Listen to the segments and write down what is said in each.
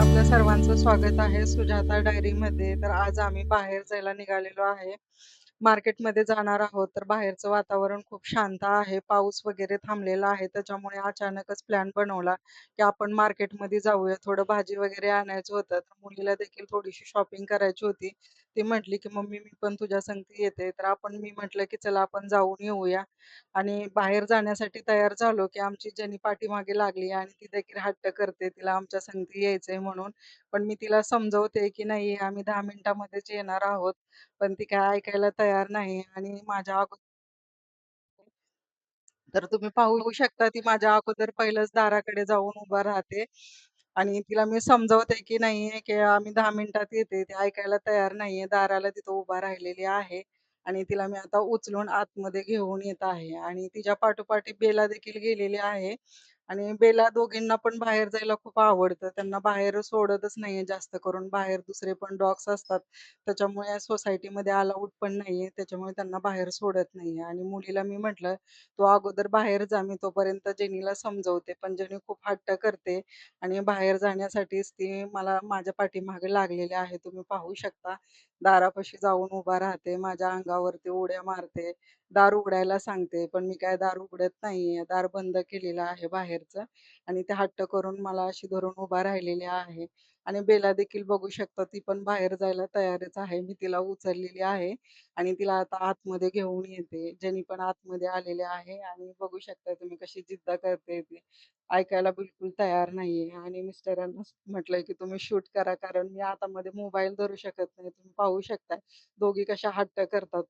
आपल्या सर्वांचं स्वागत आहे सुजाता डायरीमध्ये. तर आज आम्ही बाहेर जायला निघालेलो आहे. मार्केटमध्ये जाणार आहोत. तर बाहेरचं वातावरण खूप शांत आहे. पाऊस वगैरे थांबलेला आहे. त्याच्यामुळे अचानकच प्लॅन बनवला, की आपण मार्केटमध्ये जाऊया. थोडं भाजी वगैरे आणायचं होतं. तर मुलीला देखील थोडीशी शॉपिंग करायची होती. ती म्हटली, की "मम्मी मी पण तुझ्या संगती येते." तर आपण मी म्हटलं, की "चला आपण जाऊन येऊया." आणि बाहेर जाण्यासाठी तयार झालो, की आमची जेनी पाठीमागे लागली आणि ती देखील हट्ट करते, तिला आमच्या संगती यायचंय म्हणून. पण मी तिला समजवते, की "नाही, आम्ही 10 मिनिटामध्येच येणार आहोत." पण ती काय ऐकायला तयार नाही आणि माझ्या अगोदर तर तुम्ही पाहू शकता ती माझ्या अगोदर पहिलंच दाराकडे जाऊन उभा राहते आणि तिला मी समजवते, की "नाही, की आम्ही 10 मिनिटात येते." ती ऐकायला तयार नाहीये. दाराला तिथं उभा राहिलेली आहे आणि तिला मी आता उचलून आतमध्ये घेऊन येत आहे आणि तिच्या पाठोपाठी बेला देखील गेलेली आहे आणि बेला दोघींना पण बाहेर जायला खूप आवडतं. त्यांना बाहेर सोडतच नाहीये जास्त करून. बाहेर दुसरे पण डॉग्स असतात. त्याच्यामुळे सोसायटीमध्ये अलाउड पण नाहीये. त्याच्यामुळे त्यांना बाहेर सोडत नाहीये आणि मुलीला मी म्हटलं, "तू अगोदर बाहेर जा, मी तोपर्यंत जेनीला समजवते." पण जेनी खूप हट्ट करते आणि बाहेर जाण्यासाठीच ती मला माझ्या पाठीमागे लागलेली आहे. तुम्ही पाहू शकता. दारापाशी जाऊन उभा राहते. माझ्या अंगावरती उड्या मारते. दार उघडायला सांगते, पण मी काय दार उघडत नाहीये. दार बंद केलेलं आहे बाहेरचं आणि ते हट्ट करून मला अशी धरून उभा राहिलेली आहे आणि बेला देखील बघू शकता, ती पण बाहेर जायला तयारच आहे. मी तिला उचललेली आहे आणि तिला आता आतमध्ये घेऊन येते. जनी पण आतमध्ये आलेले आहे आणि बघू शकता तुम्ही कशी जिद्द करते ती. ऐकायला बिलकुल तयार नाहीये आणि मिस्टरांना म्हटलंय, की "तुम्ही शूट करा." कारण मी आता मध्ये मोबाईल धरू शकत नाही. तुम्ही पाहू शकताय दोघी कशा हट्ट करतात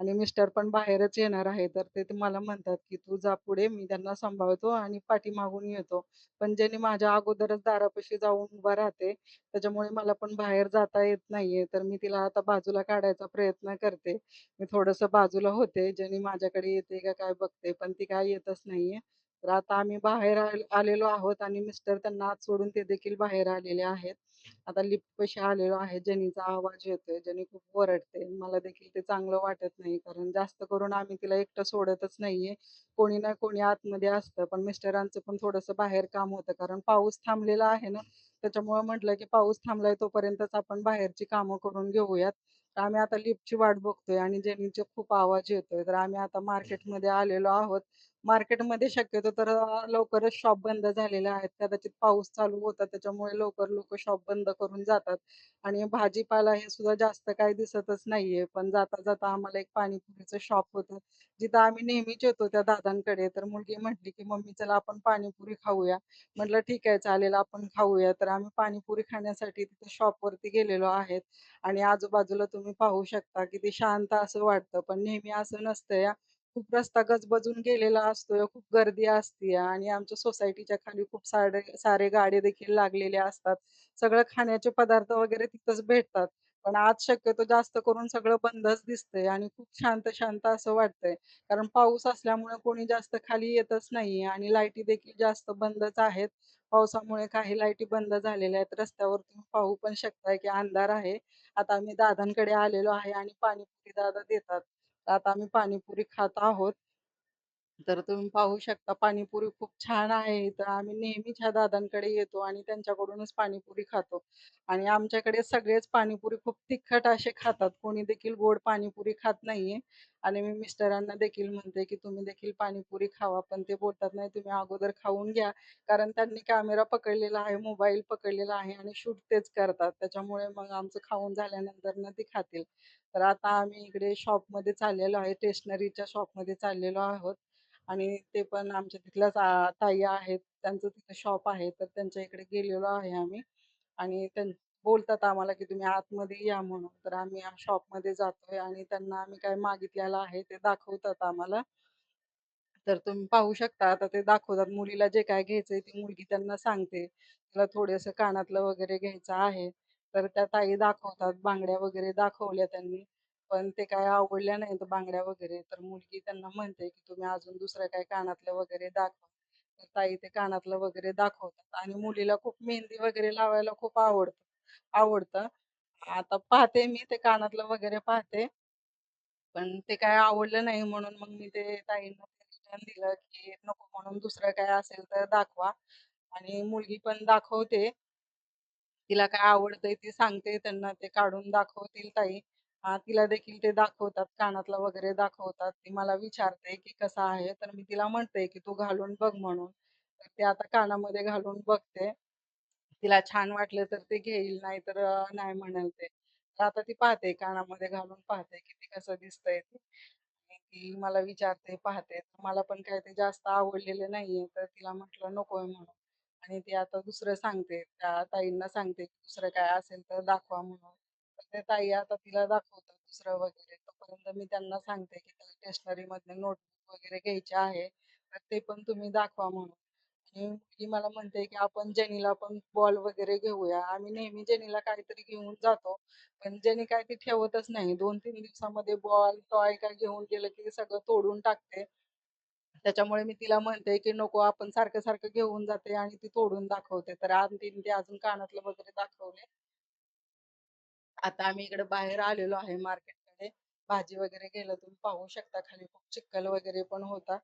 आणि मिस्टर पण बाहेरच येणार आहे. तर ते ते मला म्हणतात, की "तू जा पुढे, मी त्यांना सांभाळतो आणि पाठीमागून येतो." पण ज्यांनी माझ्या अगोदरच दारापाशी जाऊन उभा राहते. त्याच्यामुळे मला पण बाहेर जाता येत नाहीये. तर मी तिला आता बाजूला काढायचा प्रयत्न करते. मी थोडंसं बाजूला होते. ज्यांनी माझ्याकडे येते का काय बघते, पण ती काय येतच नाहीये. तर आता आम्ही बाहेर आलेलो आहोत आणि मिस्टर त्यांना आत सोडून ते देखील बाहेर आलेले आहेत. आता लिफ्टपाशी आलेलो आहे. जनीचा आवाज येतोय. जनी खूप ओरडते. मला देखील ते चांगलं वाटत नाही. कारण जास्त करून आम्ही तिला एकटं सोडतच नाहीये. कोणी ना कोणी आतमध्ये असतं. पण मिस्टरांचं पण थोडंसं बाहेर काम होतं. कारण पाऊस थांबलेला आहे ना, त्याच्यामुळे म्हटलं, की पाऊस थांबलाय तोपर्यंतच आपण बाहेरची कामं करून घेऊयात. तर आम्ही आता लिफ्टची वाट बघतोय आणि जेनीचा खूप आवाज येतोय. तर आम्ही आता मार्केटमध्ये आलेलो आहोत. मार्केटमध्ये शक्यतो तर लवकरच शॉप बंद झालेले आहेत. कदाचित पाऊस चालू होता त्याच्यामुळे लवकर लोक शॉप बंद करून जातात आणि भाजीपाला हे सुद्धा जास्त काही दिसतच नाहीये. पण जाता-जाता आम्हाला एक पाणीपुरीचं शॉप होतं, जिथं आम्ही नेहमीच येतो त्या दादांकडे. तर मुलगी म्हटली, की "मम्मी चला आपण पाणीपुरी खाऊया." म्हटलं, "ठीक आहे, चालेल आपण खाऊया." तर आम्ही पाणीपुरी खाण्यासाठी तिथे शॉपवरती गेलेलो आहेत आणि आजूबाजूला तुम्ही तुम्ही पाहू शकता किती शांत असं वाटतं. पण नेहमी असं नसतं या खूप रस्ता गजबजून गेलेला असतो खूप गर्दी असते आणि आमच्या सोसायटीच्या खाली खूप सारे सारे गाडे देखील लागलेले असतात. सगळं खाण्याचे पदार्थ वगैरे तिथंच भेटतात. पण आज शक्यतो जास्त करून सगळं बंदच दिसतंय आणि खूप शांत-शांत असं वाटतंय. कारण पाऊस असल्यामुळे कोणी जास्त खाली येतच नाहीये आणि लाईटी देखील जास्त बंदच आहेत. पावसामुळे काही लाईटी बंद झालेल्या आहेत. रस्त्यावर तुम्ही पाहू पण शकताय, की अंधार आहे. आता आम्ही दादांकडे आलेलो आहे आणि पाणीपुरी दादा देतात. तर आता आम्ही पाणीपुरी खात आहोत. तर तुम्ही पाहू शकता पाणीपुरी खूप छान आहे इथं. आम्ही नेहमीच ह्या दादांकडे येतो आणि त्यांच्याकडूनच पाणीपुरी खातो. आणि आमच्याकडे सगळेच पाणीपुरी खूप तिखट असे खातात. कोणी देखील गोड पाणीपुरी खात नाहीये. आणि मी मिस्टरांना देखील म्हणते, की तुम्ही देखील पाणीपुरी खावा. पण ते बोलतात, "नाही तुम्ही अगोदर खाऊन घ्या." कारण त्यांनी कॅमेरा पकडलेला आहे, मोबाईल पकडलेला आहे आणि शूट तेच करतात. त्याच्यामुळे मग आमचं खाऊन झाल्यानंतर ना ते खातील. तर आता आम्ही इकडे शॉपमध्ये चाललेलो आहे, स्टेशनरीच्या शॉपमध्ये चाललेलो आहोत आणि ते पण आमच्या तिथल्याच आ ताई आहेत. त्यांचं तिथे शॉप आहे, तर त्यांच्या इकडे गेलेलो आहे आम्ही आणि त्यां बोलतात आम्हाला, की तुम्ही आतमध्ये या म्हणून. तर आम्ही शॉपमध्ये जातोय आणि त्यांना आम्ही काय मागितलेलं आहे ते दाखवतात आम्हाला. तर तुम्ही पाहू शकता आता ते दाखवतात. मुलीला जे काय घ्यायचंय ती मुलगी त्यांना सांगते. तिला थोडंसं कानातलं वगैरे घ्यायचं आहे. तर त्या ताई दाखवतात. बांगड्या वगैरे दाखवल्या त्यांनी. पण ते काय आवडल्या तर बांगड्या वगैरे. तर मुलगी त्यांना म्हणते, की तुम्ही अजून दुसरं काय कानातलं वगैरे दाखवा. तर ताई ते कानातलं वगैरे दाखवतात आणि मुलीला खूप मेहंदी वगैरे लावायला खूप आवडतं आवडतं. आता पाहते मी ते कानातलं वगैरे पाहते. पण ते काय आवडलं नाही म्हणून मग मी ते ताईंना रिटर्न दिलं, की नको म्हणून दुसरं काय असेल तर दाखवा आणि मुलगी पण दाखवते. तिला काय आवडतंय ती सांगते, त्यांना ते काढून दाखवतील ताई. तिला देखील ते दाखवतात, कानातला वगैरे दाखवतात. ती मला विचारते, की "कसा आहे?" तर मी तिला म्हणते, की "तू घालून बघ" म्हणून. तर ती आता कानामध्ये घालून बघते. तिला छान वाटलं तर ते घेईल, नाहीतर अ, नाही म्हणेल ते. तर आता ती पाहते, कानामध्ये घालून पाहते, की ते कसं दिसतंय ते. आणि ती मला विचारते, पाहते. मला पण काही ते जास्त आवडलेलं नाहीये, तर तिला म्हटलं नकोय म्हणून. आणि ती आता दुसरं सांगते, त्या ताईंना सांगते, की दुसरं काय असेल तर दाखवा म्हणून. ते ताई आता तिला दाखवतात दुसरं वगैरे. तोपर्यंत मी त्यांना सांगते, की त्याला मध्ये नोटबुक वगैरे घ्यायची आहे, तर ते पण तुम्ही दाखवा म्हणून. आणि मुलगी मला म्हणते, की "आपण जेनीला पण बॉल वगैरे घेऊया." आम्ही नेहमी जेनीला काहीतरी घेऊन जातो. पण जेनी काय ती ठेवतच नाही. 2-3 दिवसामध्ये बॉल, टॉय काय घेऊन गेलं, की सगळं तोडून टाकते. त्याच्यामुळे मी तिला म्हणते, की "नको आपण सारखं-सारखं घेऊन जाते आणि ती तोडून दाखवते." तर आणि तिने ते अजून कानातलं वगैरे दाखवले. आता आम्ही इकडे बाहेर आलेलो आहे मार्केटकडे. भाजी वगैरे गेलं तुम्ही पाहू शकता खाली खूप चिखल वगैरे पण होता.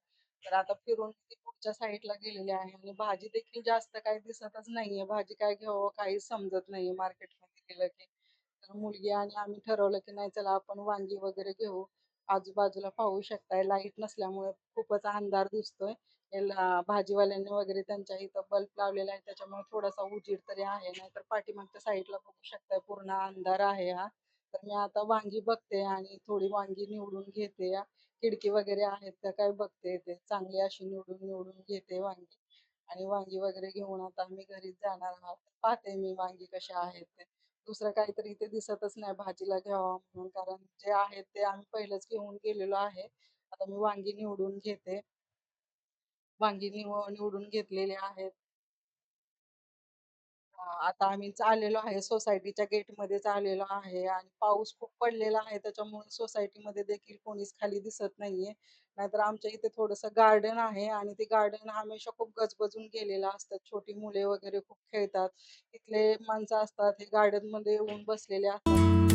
तर आता फिरून ती पुढच्या साईडला गेलेली आहे आणि भाजी देखील जास्त काही दिसतच नाहीये. भाजी काय घ्यावं काहीच समजत नाहीये मार्केटमध्ये गेलं की. तर मुलगी आणि आम्ही ठरवलं की नाही चला आपण वांगी वगैरे घेऊ. आजूबाजूला पाहू शकताय लाइट नसल्यामुळे खूपच अंधार दिसतोय. भाजीवाल्यांनी वगैरे त्यांच्या इथं बल्ब लावलेला आहे त्याच्यामुळे थोडासा उजीड तरी आहे. नाहीतर पाठीमागच्या साईडला बघू शकताय पूर्ण अंधार आहे हा. तर मी आता वांगी बघते आणि थोडी वांगी निवडून घेते. या खिडकी वगैरे आहेत त्या काय बघते. ते चांगली अशी निवडून निवडून घेते वांगी आणि वांगी वगैरे घेऊन आता आम्ही घरीच जाणार आहोत. पाहते मी वांगी कशी आहेत ते. दुसरं काहीतरी इथे दिसतच नाही भाजीला घ्यावा म्हणून कारण जे आहेत ते आम्ही पहिलेच घेऊन गेलेलो आहे. आता मी वांगी निवडून घेते. वांगी निव निवडून घेतलेले आहेत. आता आम्ही आलेलो आहे सोसायटीच्या गेटमध्येच आलेलो आहे आणि पाऊस खूप पडलेला आहे त्याच्यामुळे सोसायटीमध्ये देखील कोणीच खाली दिसत नाहीये. नाहीतर आमच्या इथे थोडंसं गार्डन आहे आणि ते गार्डन हमेशा खूप गजबजून गेलेलं असतात छोटी मुले वगैरे खूप खेळतात. तिथले माणसं असतात हे गार्डनमध्ये येऊन बसलेले असतात.